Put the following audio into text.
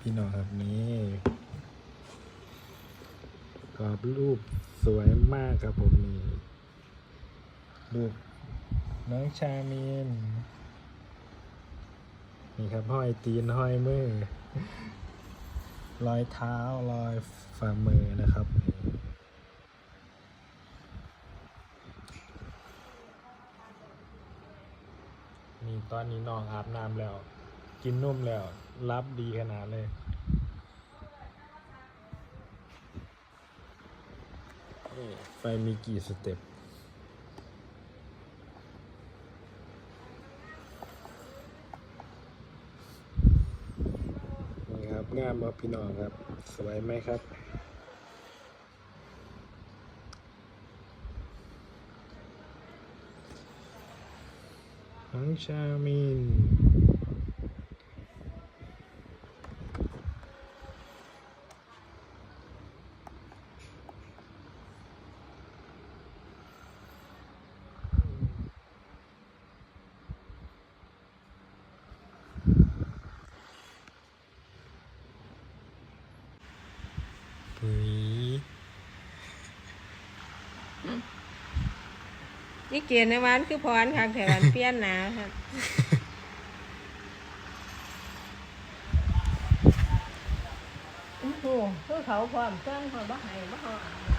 พี่น้องครับนี่กรอบรูปสวยมากครับผมนี่รูปน้องชามินนี่ครับห้อยตีนห้อยมือรอยเท้ารอยฝ่ามือนะครับนี่นี่ตอนนี้น้องอาบน้ำแล้ว กินนมแล้ว รับดีขนาดเลยนี่ไฟมีกี่สเต็ปนี่ครับงามบ่พี่น้องครับ สวยไหมครับน้องชามิน ปุ๋ยนี่เกียรติในวันคือพรค่ะแถววันเปี้ยนหนาครับโอ้โหคือเขาพร้อมเครื่องพร้อมบ่ให้บ่เฮาอ่าน